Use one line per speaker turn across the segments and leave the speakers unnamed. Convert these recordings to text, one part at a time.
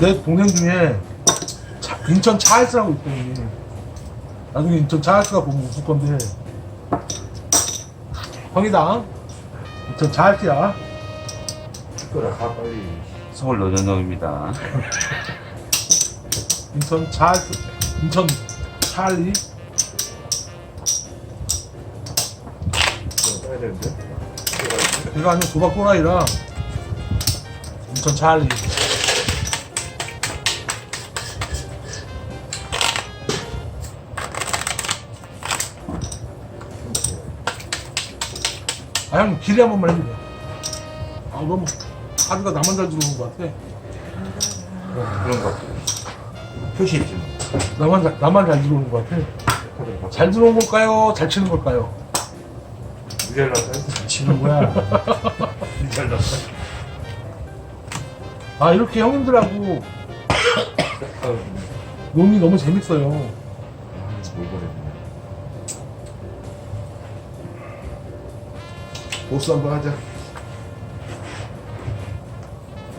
내 동생 중에 차- 인천 찰스라고 있거든요. 나중에 인천 찰스가 보면 웃을 건데. 형이다. 인천 찰스야.
그래 가 빨리
서울 노전동입니다.
인천 찰스. 인천 찰리.
좀 되는데
내가 아니면 도박 또라이라. 인천 찰리. 아, 형, 길이 한 번만 해주세요. 아, 너무, 카드가 나만 잘 들어오는 것 같아.
그런 거 표시 있지 뭐
나만, 잘- 나만 잘 들어오는 것 같아. 잘 들어온 걸까요? 잘 치는 걸까요?
나서
치는 거야.
무잘 나서
아, 이렇게 형님들하고 논이 너무 재밌어요.
뭘 버렸네 보스 한번 하자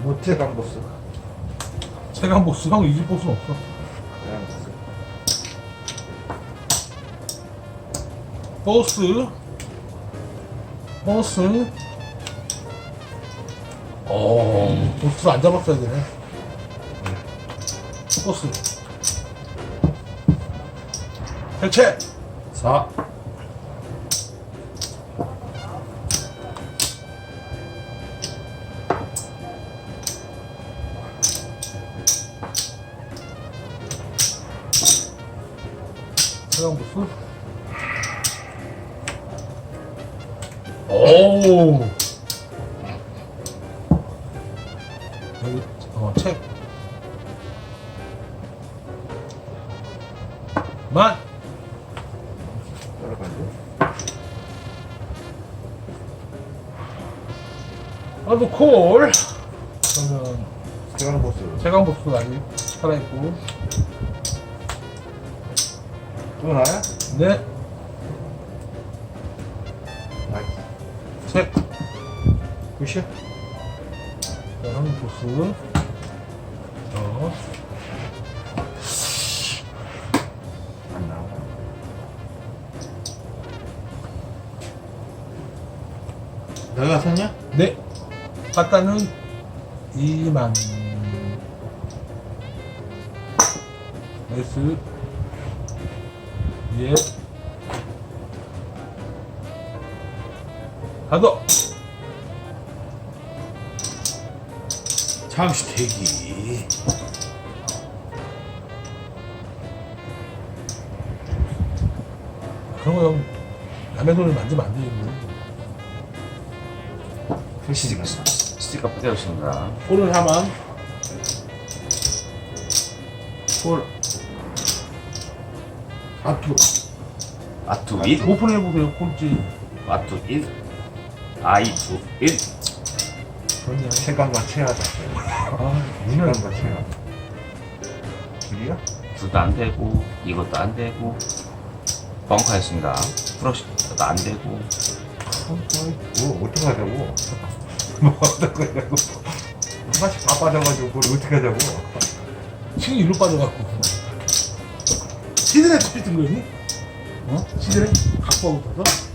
못해 간 보스
제가 뭐 수상 이길 보수는 없어.
그냥 보스.
버스. 어, 버스 안 잡았어야 되네. 버스. 해체! 4. 보스. 오. 여기 어 책. 만.
따라가죠
아도 콜. 그러면
세가는 보스
세강 보스 아직 살아 있고.
또 나야?
네.
나이스
책.
굿이야?
세강 보스. 어.
안 나와 내가 샀냐?
네. 갖다는 2만. S. 예. 하도.
잠시 대기
그런 거 형, 남의 돈을 만지면 안 되지.
표시가
스티커 뿌려주십니다.
콜을 하만.
콜
아투.
아투 1,
오픈해보세요, 콜지.
아투 1, 아이투 1.
그렇네.
세간과 최하다
아.
세간과 최하 둘이야?
둘도 안 되고 이것도 안 되고 벙커였습니다. 프로시도 안 되고
뭐 어떡하자고 뭐 어떡하자고 하나씩 다 빠져가지고 뭘 어떡하자고
신이 일로 빠져갖고. 시드레 투피 뜬 거니? 어? 시드레? 갖고 하고 있어서?